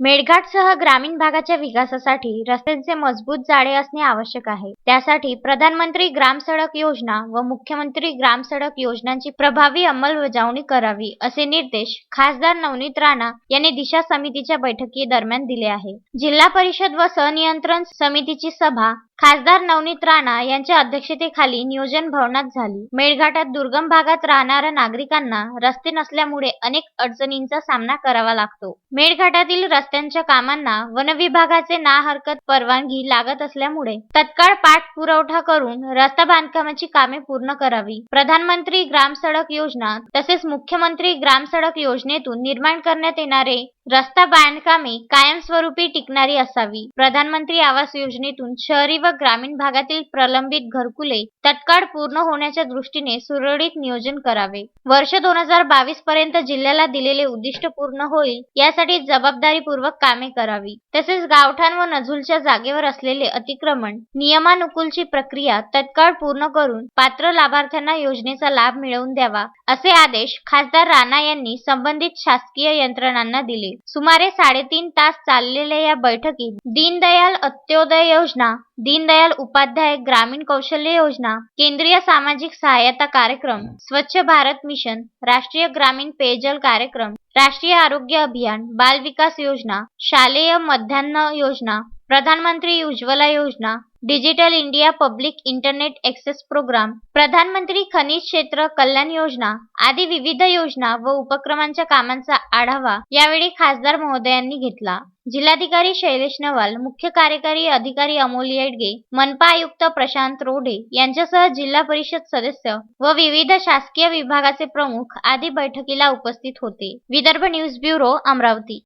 मेळघाटसह ग्रामीण भागाच्या विकासासाठी रस्त्यांचे मजबूत जाळे असणे आवश्यक आहे. त्यासाठी प्रधानमंत्री ग्राम सडक योजना व मुख्यमंत्री ग्राम सडक योजनांची प्रभावी अंमलबजावणी करावी असे निर्देश खासदार नवनीत राणा यांनी दिशा समितीच्या बैठकीदरम्यान दिले आहे. जिल्हा परिषद व सहनियंत्रण समितीची सभा खासदार नवनीत राणा यांच्या अध्यक्षतेखाली नियोजन भवनात झाली. मेळघाटात दुर्गम भागात राहणाऱ्या नागरिकांना रस्ते नसल्यामुळे अनेक अडचणींचा सामना करावा लागतो. मेळघाटातील रस्त्यांच्या कामांना वन विभागाचे ना हरकत परवानगी लागत असल्यामुळे तत्काळ पाठपुरवठा करून रस्ता बांधकामाची कामे पूर्ण करावी. प्रधानमंत्री ग्राम सडक योजना तसेच मुख्यमंत्री ग्राम सडक योजनेतून निर्माण करण्यात येणारे रस्ता बांधकामे कायमस्वरूपी टिकणारी असावी. प्रधानमंत्री आवास योजनेतून शहरी व ग्रामीण भागातील प्रलंबित घरकुले तत्काळ पूर्ण होण्याच्या दृष्टीने सुरळीत नियोजन करावे. वर्ष दोन हजार बावीस पर्यंत जिल्ह्याला दिलेले उद्दिष्ट पूर्ण होईल यासाठी जबाबदारीपूर्वक कामे करावी. तसेच गावठाण व नझूलच्या जागेवर असलेले अतिक्रमण नियमानुकूलची प्रक्रिया तत्काळ पूर्ण करून पात्र लाभार्थ्यांना योजनेचा लाभ मिळवून द्यावा असे आदेश खासदार राणा यांनी संबंधित शासकीय यंत्रणांना दिले. सुमारे साडेतीन तास चाललेल्या या बैठकीत दीनदयाल अंत्योदय योजना दीनदयाल उपाध्याय ग्रामीण कौशल्य योजना केंद्रीय सामाजिक सहाय्यता कार्यक्रम स्वच्छ भारत मिशन राष्ट्रीय ग्रामीण पेयजल कार्यक्रम राष्ट्रीय आरोग्य अभियान बाल विकास योजना शालेय मध्यान्ह योजना प्रधानमंत्री उज्ज्वला योजना digital India public internet access programme प्रधानमंत्री खनिज क्षेत्र कल्याण योजना आदी विविध योजना व उपक्रमांच्या कामांचा आढावा यावेळी खासदार महोदयांनी घेतला. जिल्हाधिकारी शैलेश नवाल मुख्य कार्यकारी अधिकारी अमोल येडगे मनपा आयुक्त प्रशांत रोढे यांच्यासह जिल्हा परिषद सदस्य व विविध शासकीय विभागाचे प्रमुख आदी बैठकीला उपस्थित होते. Vidarbha news bureau Amravati.